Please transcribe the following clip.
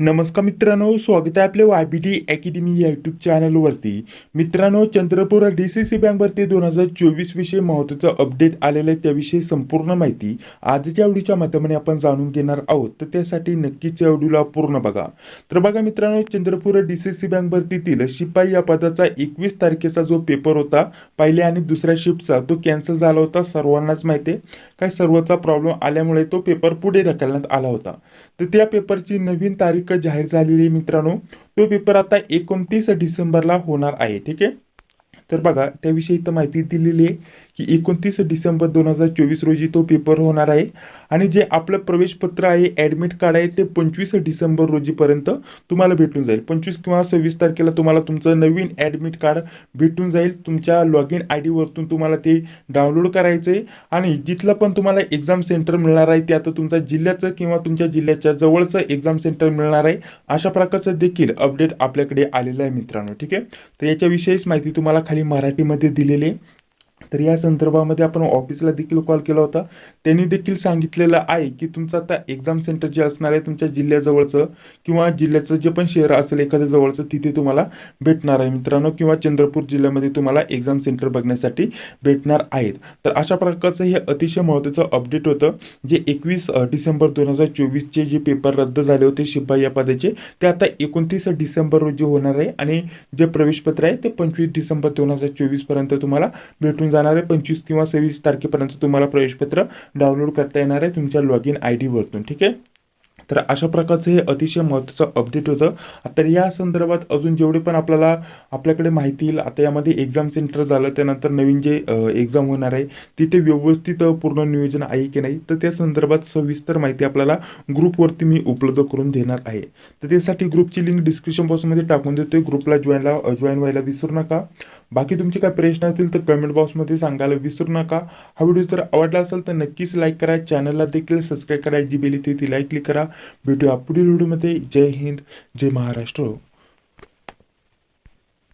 नमस्कार मित्रांनो स्वागत आहे आपल्या वाय बी टी अकॅडमी या यूट्यूब चॅनलवरती मित्रांनो चंद्रपूर डी सी सी बँकवरती दोन हजार चोवीस विषयी महत्त्वाचं अपडेट आलेलं आहे त्याविषयी संपूर्ण माहिती आजच्या आवडीच्या माध्यमाने आपण जाणून घेणार आहोत. तर त्यासाठी नक्कीच या व्हिडिओला पूर्ण बघा. तर बघा मित्रांनो Chandrapur D C C bank भरतीतील शिपाई या पदाचा एकवीस तारखेचा जो पेपर होता पहिल्या आणि दुसऱ्या शिफ्टचा तो कॅन्सल झाला होता सर्वांनाच माहिती आहे. काय सर्वचा प्रॉब्लेम आल्यामुळे तो पेपर पुढे ढकलण्यात आला होता. तर त्या पेपरची नवीन तारीख जाहीर झालेली आहे मित्रांनो. तो पेपर आता एकोणतीस डिसेंबरला होणार आहे ठीक आहे? तर बघा त्याविषयी इथं माहिती दिलेली आहे की एकोणतीस डिसेंबर दोन हजार चोवीस रोजी तो पेपर होणार आहे. आणि जे आपलं प्रवेशपत्र आहे ॲडमिट कार्ड आहे ते पंचवीस डिसेंबर रोजीपर्यंत तुम्हाला भेटून जाईल. पंचवीस किंवा सव्वीस तारखेला तुम्हाला तुमचं नवीन ॲडमिट कार्ड भेटून जाईल. तुमच्या लॉग इन आय डीवरतून तुम्हाला ते डाउनलोड करायचं आहे आणि जिथलं पण तुम्हाला एक्झाम सेंटर मिळणार आहे ते आता तुमच्या जिल्ह्याचं किंवा तुमच्या जिल्ह्याच्या जवळचं एक्झाम सेंटर मिळणार आहे. अशा प्रकारचं देखील अपडेट आपल्याकडे आलेलं आहे मित्रांनो ठीक आहे? तर याच्याविषयीच माहिती तुम्हाला खाली मराठीमध्ये दिलेले. तर या संदर्भामध्ये आपण ऑफिसला देखील कॉल केला होता. त्यांनी देखील सांगितलेलं आहे की तुमचं आता एक्झाम सेंटर जे असणार आहे तुमच्या जिल्ह्याजवळचं किंवा जिल्ह्याचं जे पण शहर असेल एखाद्या जवळचं तिथे तुम्हाला भेटणार आहे मित्रांनो किंवा चंद्रपूर जिल्ह्यामध्ये तुम्हाला एक्झाम सेंटर बघण्यासाठी भेटणार आहेत. तर अशा प्रकारचं हे अतिशय महत्त्वाचं अपडेट होतं. जे एकवीस डिसेंबर दोन हजार चोवीसचे जे पेपर रद्द झाले होते शिपाई या पदाचे ते आता एकोणतीस डिसेंबर रोजी होणार आहे आणि जे प्रवेशपत्र आहे ते पंचवीस डिसेंबर दोन हजार चोवीसपर्यंत तुम्हाला भेटून जाणार आहे पंचवीस किंवा सव्वीस तारखेपर्यंत तुम्हाला प्रवेशपत्र डाउनलोड करता येणार आहे तुमच्या लॉग इन आय डीवरतून ठीक आहे? तर अशा प्रकारचं हे अतिशय महत्त्वाचं अपडेट होतं. तर या संदर्भात अजून जेवढे पण आपल्याला आपल्याकडे माहिती येईल आता यामध्ये एक्झाम सेंटर झालं त्यानंतर नवीन जे एक्झाम होणार आहे तिथे व्यवस्थित पूर्ण नियोजन आहे की नाही तर त्या संदर्भात सविस्तर माहिती आपल्याला ग्रुपवरती मी उपलब्ध करून देणार आहे. तर त्यासाठी ग्रुपची लिंक डिस्क्रिप्शन बॉक्समध्ये टाकून देतोय. ग्रुपला जॉईनला जॉईन व्हायला विसरू नका. बाकी तुमचे काय प्रश्न असतील तर कमेंट बॉक्समध्ये सांगायला विसरू नका. हा व्हिडिओ जर आवडला असेल तर नक्कीच लाईक करा. चॅनलला देखील सबस्क्राईब करा. जी बेली ती लाईक क्लिक करा. भेटूया पुढील व्हिडिओमध्ये जय हिंद. जय महाराष्ट्र.